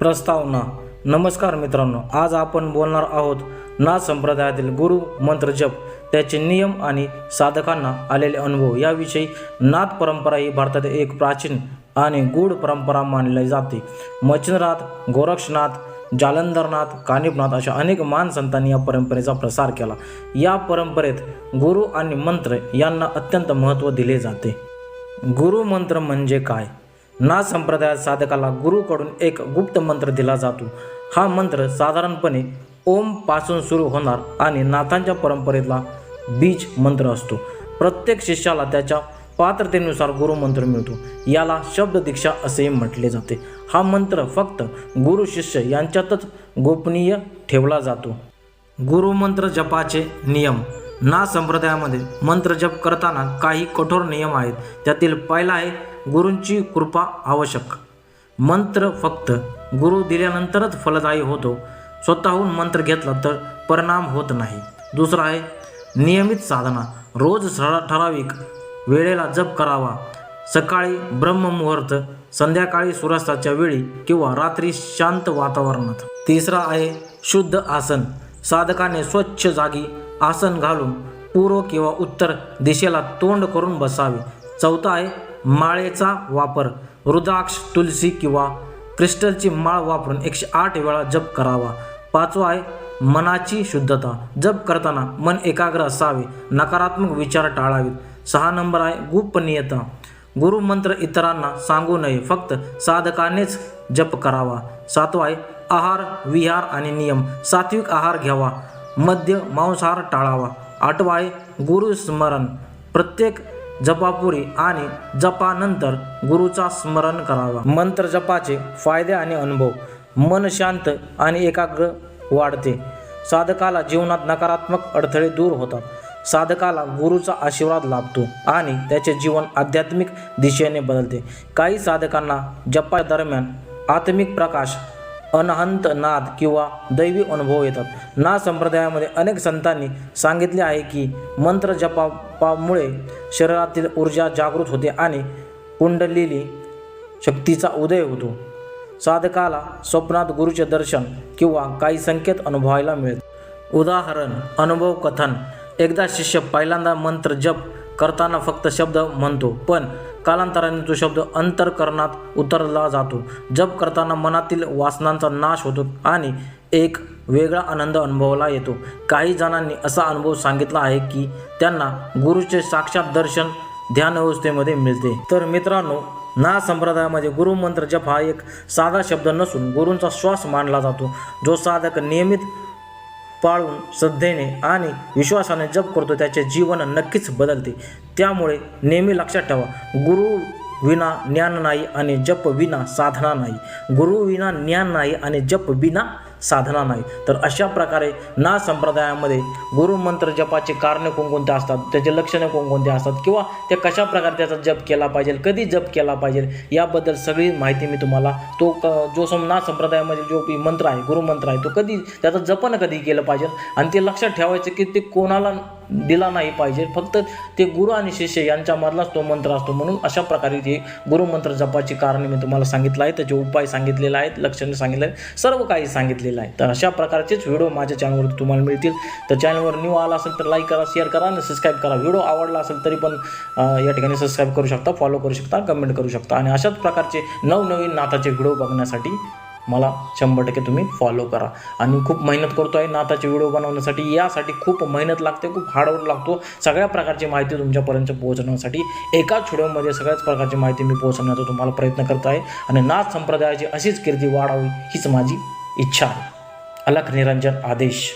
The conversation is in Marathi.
प्रस्तावना. नमस्कार मित्रांनो आज आपण बोलणार आहोत नाथ संप्रदायातील गुरु मंत्र जप. त्याचे नियम आणि साधकांना आलेले अनुभव. याविषयी नाथ परंपरा ही भारतातील एक प्राचीन आणि गूढ परंपरा मानली जाते. मच्छिंद्रनाथ गोरक्षनाथ जालंधरनाथ कानिपनाथ अशा अनेक मानसंतांनी या परंपरेचा प्रसार केला. या परंपरेत गुरु आणि मंत्र यांना अत्यंत महत्त्व दिले जाते. गुरु मंत्र म्हणजे काय? नाथ संप्रदायात साधकाला गुरुकडून एक गुप्त मंत्र दिला जातो. हा मंत्र साधारणपणे ओमपासून सुरू होणार आणि नाथांच्या परंपरेतला बीज मंत्र असतो. प्रत्येक शिष्याला त्याच्या पात्रतेनुसार गुरुमंत्र मिळतो. याला शब्द दीक्षा असेही म्हटले जाते. हा मंत्र फक्त गुरु शिष्य यांच्यातच गोपनीय ठेवला जातो. गुरुमंत्र जपाचे नियम. ना संप्रदायामध्ये मंत्र जप करताना काही कठोर नियम आहेत. त्यातील पहिला आहे गुरूंची कृपा आवश्यक. मंत्र फक्त गुरु दिल्यानंतरच फलदायी होतो. स्वतःहून मंत्र घेतला तर परिणाम होत नाही. दुसरा आहे नियमित साधना. रोज सरा ठराविक वेळेला जप करावा. सकाळी ब्रह्ममुहूर्त संध्याकाळी सूर्यास्ताच्या वेळी किंवा रात्री शांत वातावरणात. तिसरा आहे शुद्ध आसन. साधकाने स्वच्छ जागी आसन घालून पूर्व किंवा उत्तर दिशेला तोंड करून बसावे. चौथा आहे माळेचा वापर. रुद्राक्ष तुलसी किंवा क्रिस्टलची माळ वापरून एकशे आठ वेळा जप करावा. पाचवा आहे मनाची शुद्धता. जप करताना मन एकाग्र असावे. नकारात्मक विचार टाळावेत. सहा नंबर आहे गोपनीयता. गुरुमंत्र इतरांना सांगू नये. फक्त साधकानेच जप करावा. सातवा आहे आहार विहार आणि नियम. सात्विक आहार घ्यावा. मद्य मांसाहार टाळावा. आठवा आहे गुरुस्मरण प्रत्येक जपापुरी आणि जपानंतर गुरुचा स्मरण करावा. मंत्र जपाचे फायदे आणि अनुभव. मन शांत आणि एकाग्र वाढते. साधकाला जीवनात नकारात्मक अडथळे दूर होतात. साधकाला गुरुचा आशीर्वाद लाभतो आणि त्याचे जीवन आध्यात्मिक दिशेने बदलते. काही साधकांना जपा दरम्यान आत्मिक प्रकाश अनहंत नाद किंवा दैवी अनुभव येतात. ना संप्रदायामध्ये अनेक संतांनी सांगितले आहे की मंत्र जपामुळे शरीरातील ऊर्जा जागृत होते आणि कुंडलेली शक्तीचा उदय होतो. साधकाला स्वप्नात गुरुचे दर्शन किंवा काही संकेत अनुभवायला मिळत उदाहरण अनुभव कथन. एकदा शिष्य पहिल्यांदा मंत्र जप करताना फक्त शब्द म्हणतो पण कालांतराने तो शब्द अंतरकरणात उतरला जातो. जप करताना मनातील वासनांचा नाश होतो आणि एक वेगळा आनंद अनुभवला येतो. काही जणांनी असा अनुभव सांगितला आहे की त्यांना गुरुचे साक्षात दर्शन ध्यान अवस्थेमध्ये मिळते. तर मित्रांनो ना संप्रदायामध्ये गुरुमंत्र जप हा एक साधा शब्द नसून गुरूंचा श्वास मानला जातो. जो साधक नियमित पाळून श्रद्धेने आणि विश्वासाने जप करतो त्याचे जीवन नक्कीच बदलते. त्यामुळे नेहमी लक्षात ठेवा गुरु विना ज्ञान नाही आणि जप विना साधना नाही. गुरु विना ज्ञान नाही आणि जप विना साधना नाही. तर अशा प्रकारे ना संप्रदायामध्ये गुरुमंत्र जपाचे कारणे कोणकोणते असतात त्याचे लक्षणे कोणकोणते असतात किंवा ते कशा प्रकारे त्याचा जप केला पाहिजे कधी जप केला पाहिजे याबद्दल सगळी माहिती मी तुम्हाला तो क जो सम ना संप्रदायामध्ये जो काही मंत्र आहे गुरुमंत्र आहे तो कधी त्याचं जपन कधी केलं पाहिजे? आणि ते लक्षात ठेवायचं की ते कोणाला दिला नाही पाहिजे. फक्त ते गुरु आणि शिष्य यांच्यामधलाच तो मंत्र असतो म्हणून अशा प्रकारे ते गुरुमंत्र जपाची कारणे मी तुम्हाला सांगितलं आहे. त्याचे उपाय सांगितलेले आहेत लक्षणे सांगितले आहेत सर्व काही सांगितलेलं आहे तर अशा प्रकारचेच व्हिडिओ माझ्या चॅनलवरती तुम्हाला मिळतील. तर चॅनलवर न्यू आला असेल तर लाईक करा शेअर करा आणि सबस्क्राईब करा. व्हिडिओ आवडला असेल तरी पण या ठिकाणी सबस्क्राईब करू शकता फॉलो करू शकता कमेंट करू शकता. आणि अशाच प्रकारचे नवनवीन नाथाचे व्हिडिओ बघण्यासाठी मला शंभर टक्के तुम्ही फॉलो करा. आणि खूप मेहनत करतो आहे नाताचे व्हिडिओ बनवण्यासाठी. यासाठी खूप मेहनत लागते खूप हार्डवर्क लागतो. सगळ्या प्रकारची माहिती तुमच्यापर्यंत पोहोचवण्यासाठी एकाच व्हिडिओमध्ये सगळ्याच प्रकारची माहिती मी पोहोचवण्याचा तुम्हाला प्रयत्न करत आहे. आणि नाथ संप्रदायाची अशीच कीर्ती वाढावी हीच माझी इच्छा आहे. अलख निरंजन आदेश.